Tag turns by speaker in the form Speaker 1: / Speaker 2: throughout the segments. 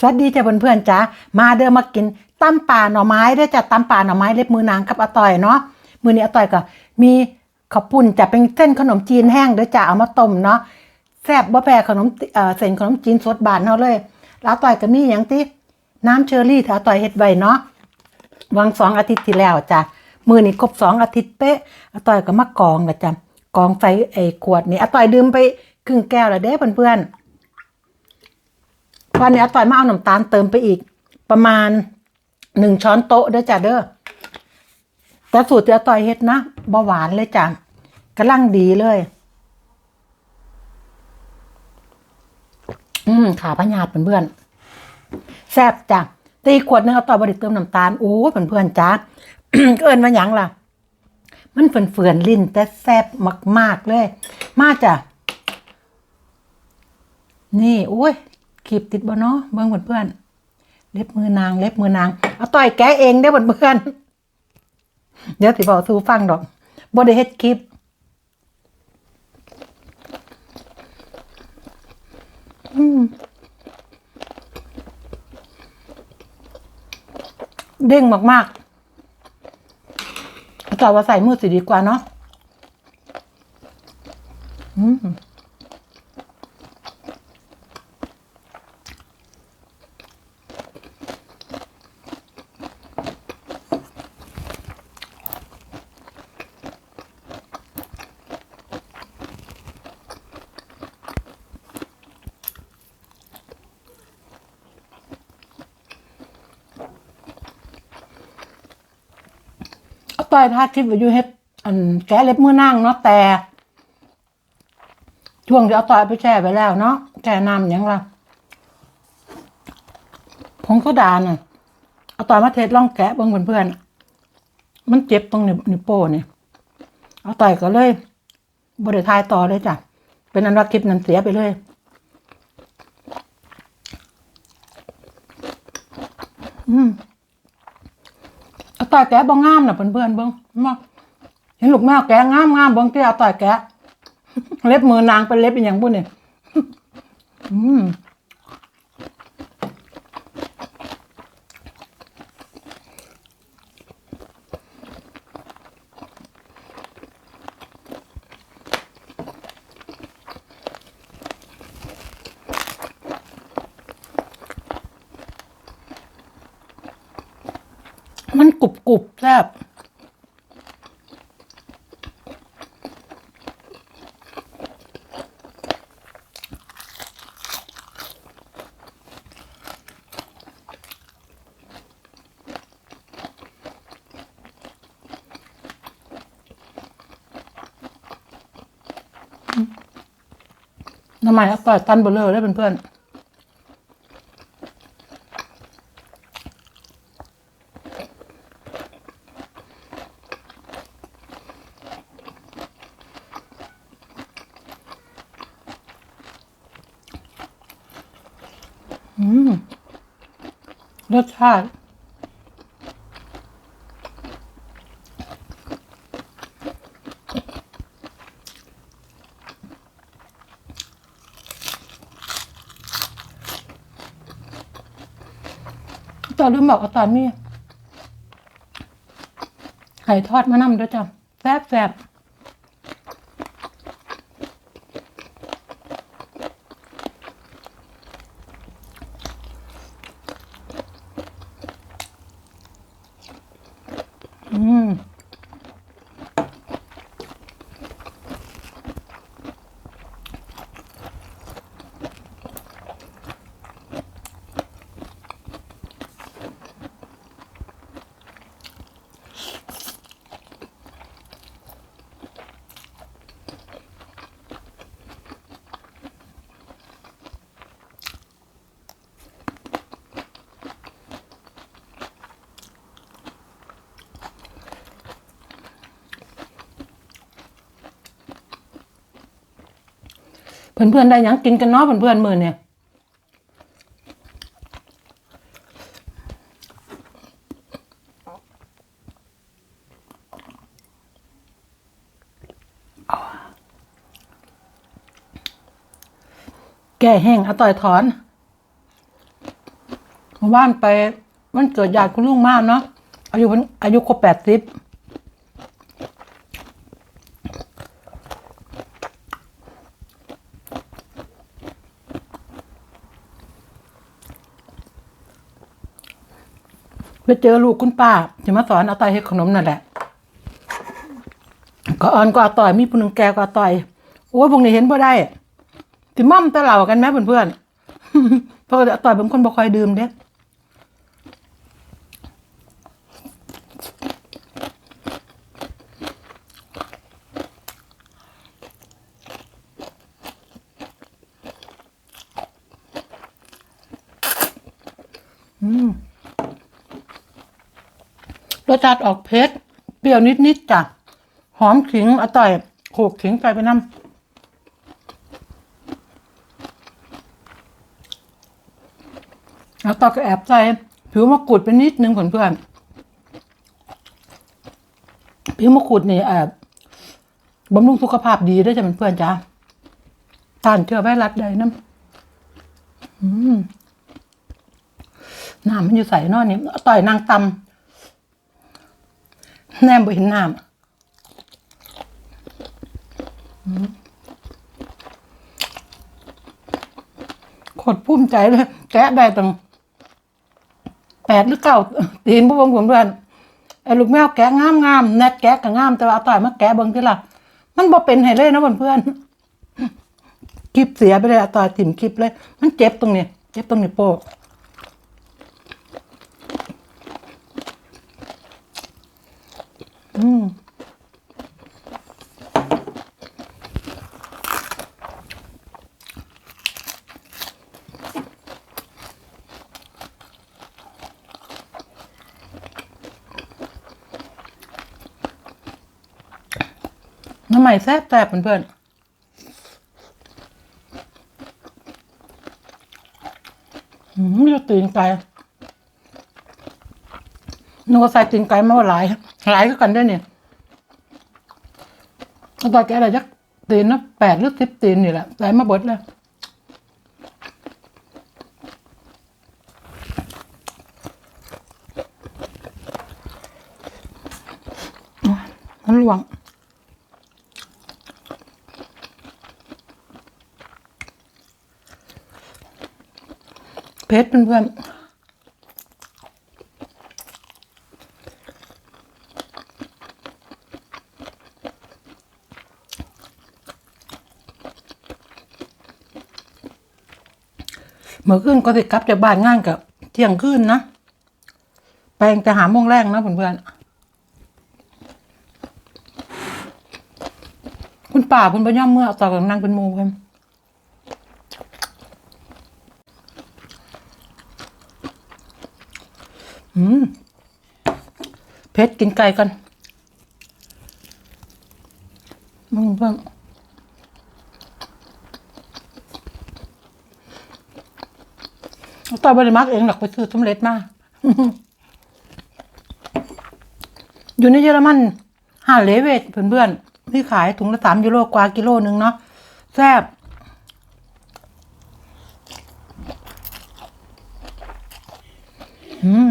Speaker 1: สวัสดีจ้ะเพื่อนๆจ้ามาเด้อมากินตั้มป่าหน่อไม้ด้อจ้ะตั้มป่าหน่อไม้เล็บมือนางกับอาต่อยเนาะมือนี้อาต่อยก็มีข้าวปุ้นจะเป็นเส้นขนมจีนแห้งเด้อจ้ะเอามาต้มเนาะแซ่บบ่แพ้ขนมเอ่อเส้นขนมจีนสดบานเฮาเลย แล้วอาต่อยก็มีหยังติน้ำเชอรี่ที่อาต่อยเฮ็ดไว้เนาะวางสองอาทิตย์ที่แล้วจ้ะมือนี้ครบสองอาทิตย์เป๊ะอาต่อยก็มากองละจ้ะกองใส่ไอ้ขวดนี่อาต่อยดื่มไปครึ่งแก้วแล้วเด้เพื่อนๆ วันนี้ต่อยมาเอาน้ำตาลเติมไปอีก ประมาณหนึ่งช้อนโต๊ะเด้อจ้ะเด้อแต่สูตรที่อาต่อยเฮ็ดนะเบาหวานเลยจ้ะกำลังดีเลย อืมขาพญาติเพื่อนแซ่บจ้ะตีขวดนึงเอาต่อยบไดิเติมน้ำตาลโอ้เพื่อนๆจ้าเอินมาหยังล่ะ มันเฟื่อนๆลิ้นแต่แซ่บมาก ๆ เลย มาจ้ะนี่โอ้ย ขีบติดบ่เนาะเบิ่งเพื่อนเล็บมือนาง เล็บมือนาง เอาต่อยแกเองได้เพื่อนเดี๋ยวสิบอกสู้ฟังดอกบ่ได้เฮ็ดคลิปเด้งมากๆเอาต่อว่าใส่มือสิดีกว่าเนาะอืม ต่อยทาคลิปไว้อยู่เฮ็ดอันแกะเล็บมือนางเนาะแต่ช่วงที่เอาต่อยไปแช่ไปแล้วเนาะแช่น้ำยังล่ะผงโซดาน่ะเอาต่อยมาเทสลองแกะเบิ่งเพื่อนๆมันเจ็บตรงนิ้วโป้เนี่ยเอาต่อยก็เลยบริทายต่อเลยจ้ะ เป็นอันว่าคลิปนั้นเสียไปเลยอืม ต่อยแกะบ่งามน่ะเพื่อนๆเบิ่งมาเห็นลูกแมวแกะงามงามเบิ่งที่เอาต่อยแกะ เล็บมือนางเป็นเล็บเป็นอย่างบุ่นนี่อืม มันกรุบกรุบแซ่บทำไมครับต่อยตันเบลเลอร์ได้เพื่อนๆอืมร สชาติต่อลืมบอกเอาตอนนี้ไข่ทอดมะนำด้วยจ้ะแซ่บแซ่บอืม เพื่อนๆได้ยังกินกันเนาะเพื่อนๆมือเนี่ยแก่แห้งเอาต่อยถอนเมื่อวานไป มันเกิดญาติคุณลุงมากเนาะอายุเพิ่นอายุครบแปดสิบ ไปเจอลูกคุณป้าจะมาสอนเอาต่อยให้ขนมนั่นแหละ ก็อ่อนก็อาต่อยมีผู้หนึงแกก็อาต่อยโอ้พวกนี้เห็นบ่ได้ติมั่มตะเหล่ากันไหมเพื่อนๆเพราะอต่อยเป็นคนบ่ค่อยดื่มเด้ รสชาติออกเผ็ดเปรี้ยวนิดๆจ้ะหอมขิงอร่อยโขลกขิงใส่ไปน้ำแล้วต่อก็แอบใส่ผิวมะกรูดไปนิดนึงเพื่อนๆผิวมะกรูดนี่แอบบำรุงสุขภาพดีด้วยจ้ะเพื่อนๆจ้ะต้านเชื้อไวรัสได้น้ำน้ำมันอยู่ใส่นอนนี่อต่อยนางตำ แนมบ่เห็นน้ำอืมโคตรภูมิใจเลย แกะได้ตั้งแปดหรือเก้าตีนพวกผมเพื่อนไอ้ลูกแมวแกะงามงามแนทแกะก็งามแต่ว่าต่อยมาแกะเบิ่งที่ละมันบ่เป็นให้เลยนะเพื่อนๆคลิปเสียไปเลยต่อยถิ่มคลิปเลย มันเจ็บตรงนี้ เจ็บตรงนี้โป้อืม น้ำใหม่แซ่บแซ่บเพื่อนๆอืมจะตีนไก่นึกว่าใส่ตีนไก่มาว่าหลายหลายก็กันได้เนี่ยตอนแกอะไรจักตีนนะแปดหรือสิบตีนนี่แหละใส่มาบดเลยมันหลวง เพชรเพื่อนเมื่อคืนก็สิกลับจากบ้านงานกับเที่ยงคืนนะแปลงจะหาโมงแรกนะเพื่อนๆคุณป่าคุณพย่อมเมื่อต่อกับนางเป็นมูกัน อืมเพชรกินไก่กันมึงเพิ่งตอยบริมักเองหรอกไปซื้อสำเร็จมา อยู่ในเยอรมันหาเลเวทเพื่อนๆที่ขายถุงละสามยูโรกว่ากิโลหนึ่งเนาะแซ่บอืม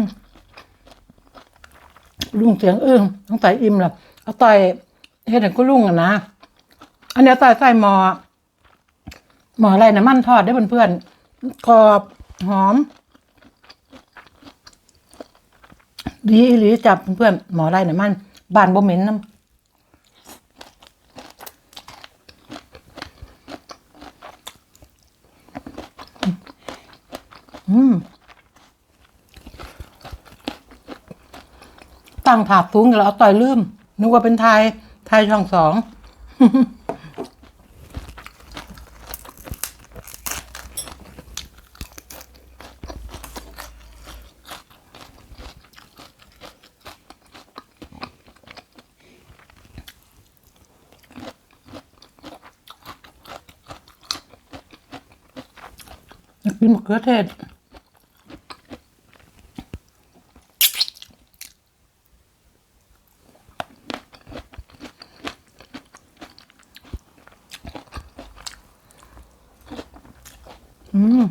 Speaker 1: ลุงเสียงอึ้งต้องใส่อิ่มล่ะเอาต่เฮ็ดให้ก็ลุงอะนะ อันนี้ยต่ใส่หมอหมออะไรนะมันทอดได้เพื่อนๆกรอบหอม ดีหรือจับเพื่อนๆหมออะไรนะมันบานบ่เหม็นน้ำอืม ตั้งถาดสูงแล้วเอาต่อยลืม นึกว่าเป็นไทย ไทยช่องสองกินมะเขือเทศ อืม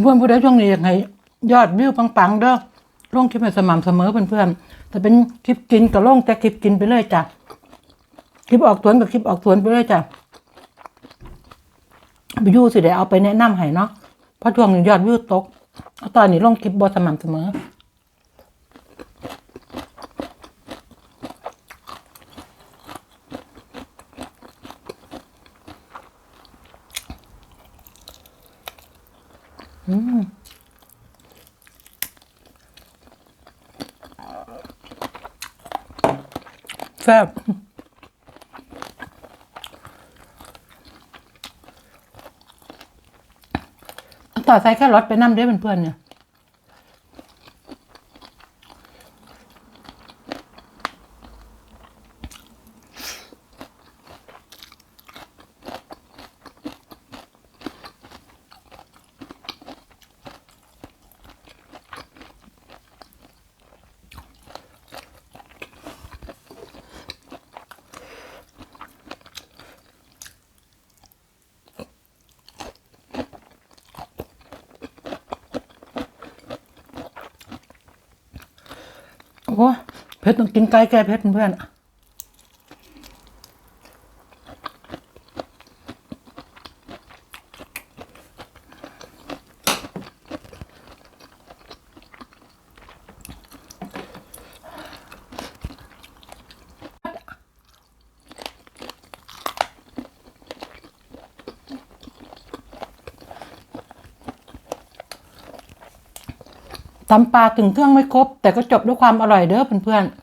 Speaker 1: เพื่อนๆผู้ใดช่วงนี้อยากให้ยอดวิวปังๆเด้อลงคลิปให้สม่ำเสมอเพื่อนๆแต่เป็นคลิปกินกับลงแต่คลิปกินไปเลยจ้ะคลิปออกสวนกับคลิปออกสวนไปเลยจ้ะไปยู่สิเดี๋ยวเอาไปแนะนำให้เนาะเพราะช่วงนี้ยอดวิวตกเอาตอนนี้ลงคลิปบอสม่ำเสมอ แซ่บต่อใส่แค่รสไปน้ำได้เพื่อนๆเนี่ย โอ้เพชรต้องกินไก่แก้เพชรเพื่อน ตำปลาถึงเครื่องไม่ครบ แต่ก็จบด้วยความอร่อยเด้อเพื่อนๆ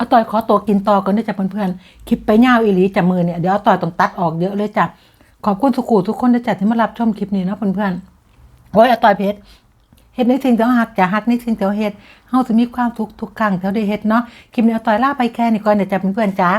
Speaker 1: เอาต่อยขอตัวกินต่อก่อนด้จ้ะเพื่อนๆ คลิปไปเน่าอีหลีจับมือเนี่ยเดี๋ยวเอาต่อยต้องตัดออกเยอะเลยจ้ะ ขอบคุณสุกูทุกคนเด้จ้ะที่มารับชมคลิปนี้เนะเพื่อนๆโอ้ยเอาต่อยเพชรเฮ็ดในสิ่งที่เราหักจะหักในสิ่งที่เราเฮ็ดเฮาจะมีความทุกข์ทุกครั้งที่เราได้เฮ็ดเนาะ คลิปนี้เอาต่อยลาไปแค่นี้ก่อนเดี๋ยวจะเพื่อนๆจ้า